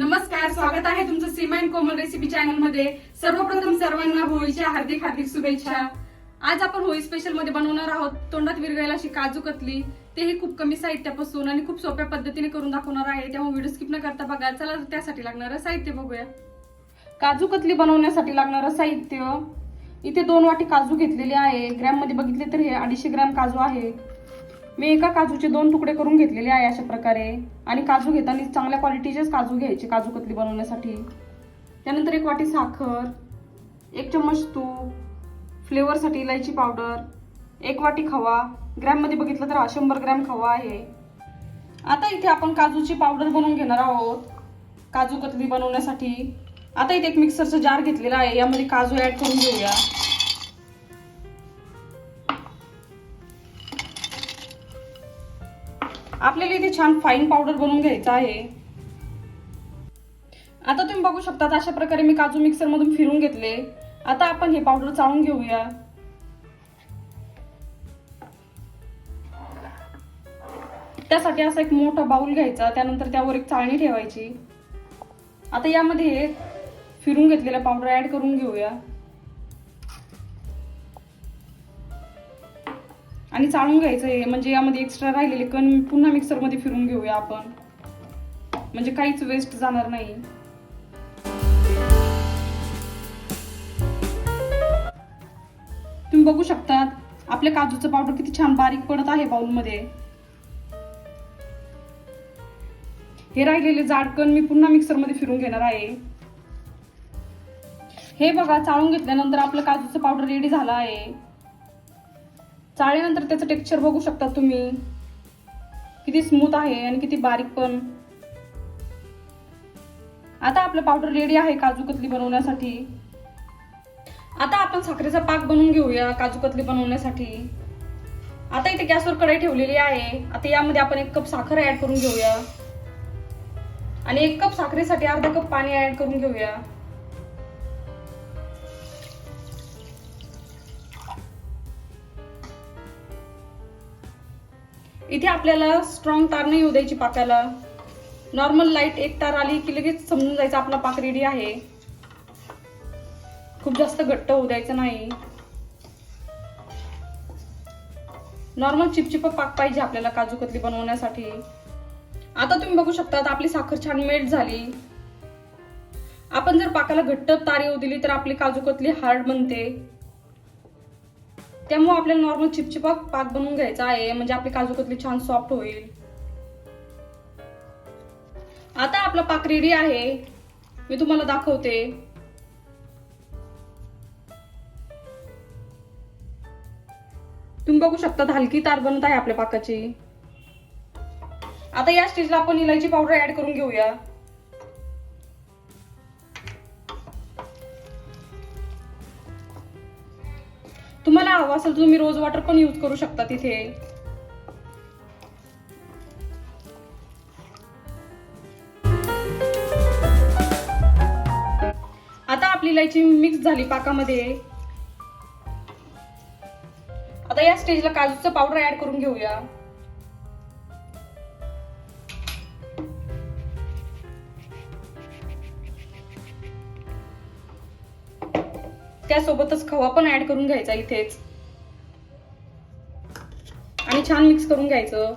नमस्कार स्वागत आहे तुमचं सीमा अँड कोमल रेसिपी चॅनलमध्ये. सर्वप्रथम सर्वांना होळीच्या हार्दिक हार्दिक शुभेच्छा. आज आपण होळी स्पेशलमध्ये बनवणार आहोत. तोंडात विरघळेल अशी काजू कतली. तेही खूप कमी साहित्यापासून आणि खूप सोप्या पद्धतीने करून दाखवणार आहे. त्यामुळे व्हिडिओ स्किप न करता बघा. चला त्यासाठी लागणारं साहित्य बघूया. काजू कतली बनवण्यासाठी लागणारं साहित्य. इथे दोन वाटी काजू घेतलेले आहे. ग्रॅममध्ये बघितले तर हे अडीचशे ग्रॅम काजू आहे. मी एका काजूचे दोन तुकडे करून घेतलेले आहे अशा प्रकारे. आणि काजू घेताना चांगल्या क्वालिटीचेच काजू घ्यायचे काजू कतली बनवण्यासाठी. त्यानंतर एक वाटी साखर एक चम्मच तूप फ्लेवरसाठी इलायची पावडर एक वाटी खवा. ग्रॅममध्ये बघितलं तर हा शंभर ग्रॅम खवा आहे. आता इथे आपण काजूची पावडर बनवून घेणार आहोत काजू कतली बनवण्यासाठी. आता इथे एक मिक्सरचं जार घेतलेला आहे यामध्ये काजू ॲड करून घेऊया. आपल्याला इथे छान फाईन पावडर बनवून घ्यायचं आहे. आता तुम्ही बघू शकता अशा प्रकारे मी काजू मिक्सर मधून फिरून घेतले. आता आपण हे पावडर चाळून घेऊया. त्यासाठी असा एक मोठा बाउल घ्यायचा त्यानंतर त्यावर एक चाळणी ठेवायची. आता यामध्ये हे फिरून घेतलेला पावडर ऍड करून घेऊया. आणि चाळून घ्यायचं आहे. म्हणजे यामध्ये एक्स्ट्रा राहिलेले कण पुन्हा मिक्सरमध्ये फिरून घेऊया आपण. म्हणजे काहीच वेस्ट जाणार नाही. तुम्ही बघू शकतात आपल्या काजूचं पावडर किती छान बारीक पडत आहे बाउलमध्ये हे राहिलेले जाडकण मी पुन्हा मिक्सरमध्ये फिरून घेणार आहे. हे बघा चाळून घेतल्यानंतर आपलं काजूचं पावडर रेडी झालं आहे. चाळीनंतर त्याचं टेक्स्चर बघू शकता तुम्ही. किती स्मूथ आहे आणि किती बारीक पण. आता आपलं पावडर रेडी आहे काजू कतली बनवण्यासाठी. आता आपण साखरेचा पाक बनवून घेऊया काजू कतली बनवण्यासाठी. आता इथे गॅसवर कढई ठेवलेली आहे. आता यामध्ये आपण एक कप साखर ऍड करून घेऊया. आणि एक कप साखरेसाठी अर्धा कप पाणी ऍड करून घेऊया. इथे आपल्याला स्ट्रॉंग तार नाही येऊ द्यायची पाकाला. नॉर्मल लाइट एक तार आली की लगेच समजून जायचं आपला पाक रेडी आहे. खूप जास्त घट्ट होऊ द्यायचं नाही. नॉर्मल चिपचिप पाक पाहिजे आपल्याला काजू कतली बनवण्यासाठी. आता तुम्ही बघू शकता आपली साखर छान मेल्ट झाली. आपण जर पाकाला घट्ट तार येऊ दिली तर आपली काजू कतली हार्ड बनते. त्यामुळे आपल्याला नॉर्मल चिपचिपा पाक बनवून घ्यायचा आहे. म्हणजे आपली काजू कतली छान सॉफ्ट होईल. आता आपला पाक रेडी आहे. मी तुम्हाला दाखवते. तुम्ही बघू शकता हलकी तार बनत आहे आपल्या पाकाची. आता या स्टेजला आपण इलायची पावडर ऍड करून घेऊया. असेल तर तुम्ही रोज वॉटर पण यूज करू शकता तिथे. आता आपली इलायची मिक्स झाली पाकामध्ये. आता या स्टेजला काजूचं पावडर ऍड करून घेऊया. त्यासोबतच खवा पण ऍड करून घ्यायचा इथेच. छान मिक्स करून घ्यायचं.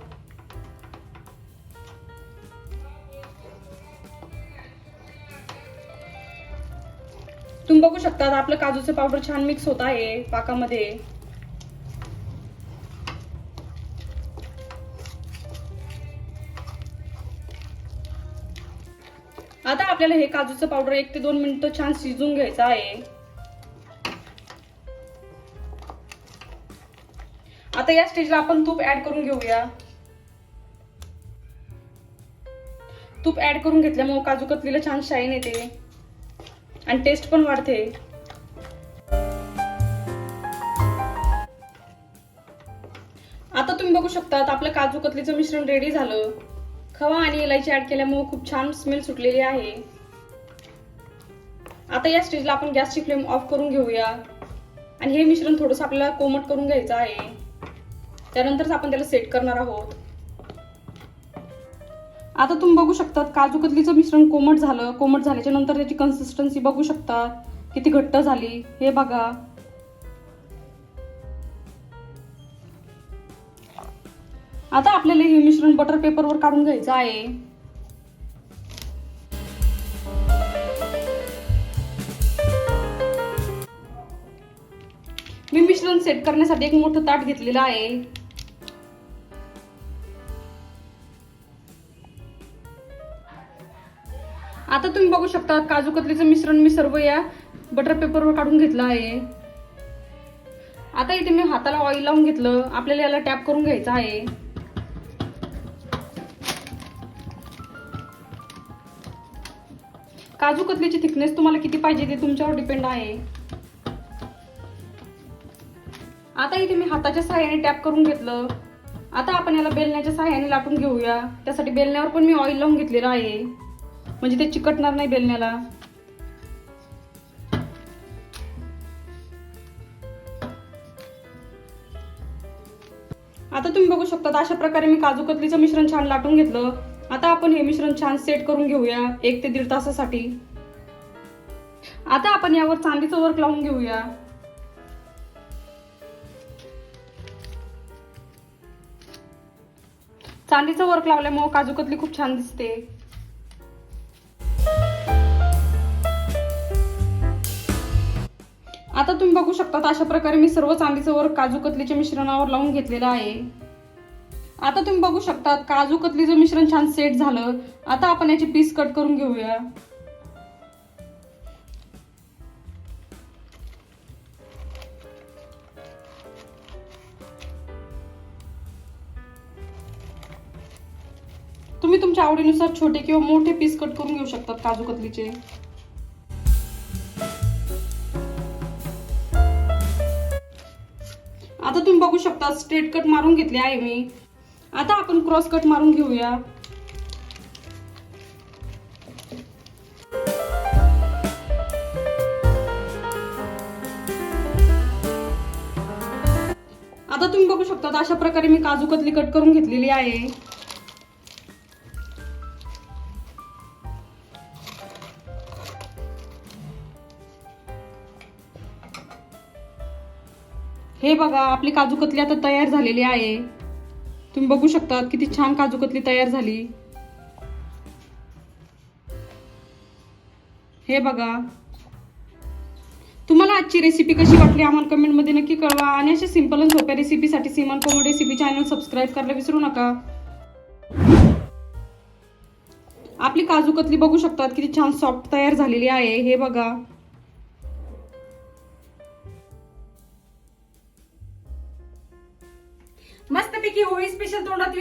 तुम्ही बघू शकता आपलं काजूचं पावडर छान मिक्स होत आहे पाकामध्ये. आता आपल्याला हे काजूचं पावडर एक ते दोन मिनिटं छान शिजून घ्यायचं आहे. आता या स्टेजला आपण तूप ऍड करून घेऊया. तूप ऍड करून घेतल्यामुळे काजू कतलीला छान शाईन येते. आणि टेस्ट पण वाढते. आता तुम्ही बघू शकता आपलं काजू कतलीचं मिश्रण रेडी झालं. खवा आणि इलायची ऍड केल्यामुळे खूप छान स्मेल सुटलेली आहे. आता या स्टेजला आपण गॅसची फ्लेम ऑफ करून घेऊया. आणि हे मिश्रण थोडस आपल्याला कोमट करून घ्यायचं आहे. त्यानंतरच आपण त्याला सेट करणार आहोत. आता तुम्ही बघू शकतात काजू कतलीचं मिश्रण कोमट झालं. कोमट झाल्याच्यानंतर त्याची कन्सिस्टन्सी बघू शकता किती घट्ट झाली. हे बघा. आता आपल्याला हे मिश्रण बटर पेपरवर काढून घ्यायचं आहे. मी मिश्रण सेट करण्यासाठी एक मोठं ताट घेतलेलं आहे. तुम्ही बघू शकता काजू कतलीचं मिश्रण मी सर्व या बटर पेपरवर काढून घेतलं आहे. आता इथे मी हाताला ऑइल लावून घेतलं. आपल्याला याला टॅप करून घ्यायचं आहे. काजू कतलीची थिकनेस तुम्हाला किती पाहिजे ते तुमच्यावर डिपेंड आहे. आता इथे मी हाताच्या सहाय्याने टॅप करून घेतलं. आता आपण याला बेलण्याच्या सहाय्याने लाटून घेऊया. त्यासाठी बेलण्यावर पण मी ऑइल लावून घेतलेलं आहे. म्हणजे ते चिकटणार नाही बेलण्याला. आता तुम्ही बघू शकता अशा प्रकारे मी काजू कतलीचं मिश्रण छान लाटून घेतलं. आता आपण हे मिश्रण छान सेट करून घेऊया एक ते दीड तासासाठी. आता आपण यावर चांदीचं वर्क लावून घेऊया. चांदीचं वर्क लावल्यामुळे काजू कतली खूप छान दिसते. तुम्ही बघू शकता अशा प्रकारे मी सर्व चांदीचं वर्क काजू कतलीच्या मिश्रणावर लावून घेतलेलं आहे. आता तुम्ही बघू शकता काजू कतलीचं मिश्रण छान सेट झालं. आता आपण याचे पीस कट करून घेऊया. तुम्ही तुमच्या आवडीनुसार छोटे किंवा मोठे पीस कट करून घेऊ शकतात काजू कतलीचे. बघू शकता स्ट्रेट कट मारून घेतले आहे मी. आता आपण क्रॉस कट मारून घेऊया. आता तुम्ही बघू शकता अशा प्रकारे मी काजू कतली कट करून घेतलेली आहे. हे बघा आपली काजू कतली आता तयार झालेली आहे. तुम्ही बघू शकता किती छान काजू कतली तयार झाली. हे बघा. तुम्हाला आजची रेसिपी कशी वाटली आम्हाला कमेंटमध्ये नक्की कळवा आणि अशा सिंपल आणि सोप्या रेसिपीसाठी सिमन कोमो रेसिपी चॅनल सबस्क्राईब करायला विसरू नका. आपली काजू कतली बघू शकतात किती छान सॉफ्ट तयार झालेली आहे. हे बघा.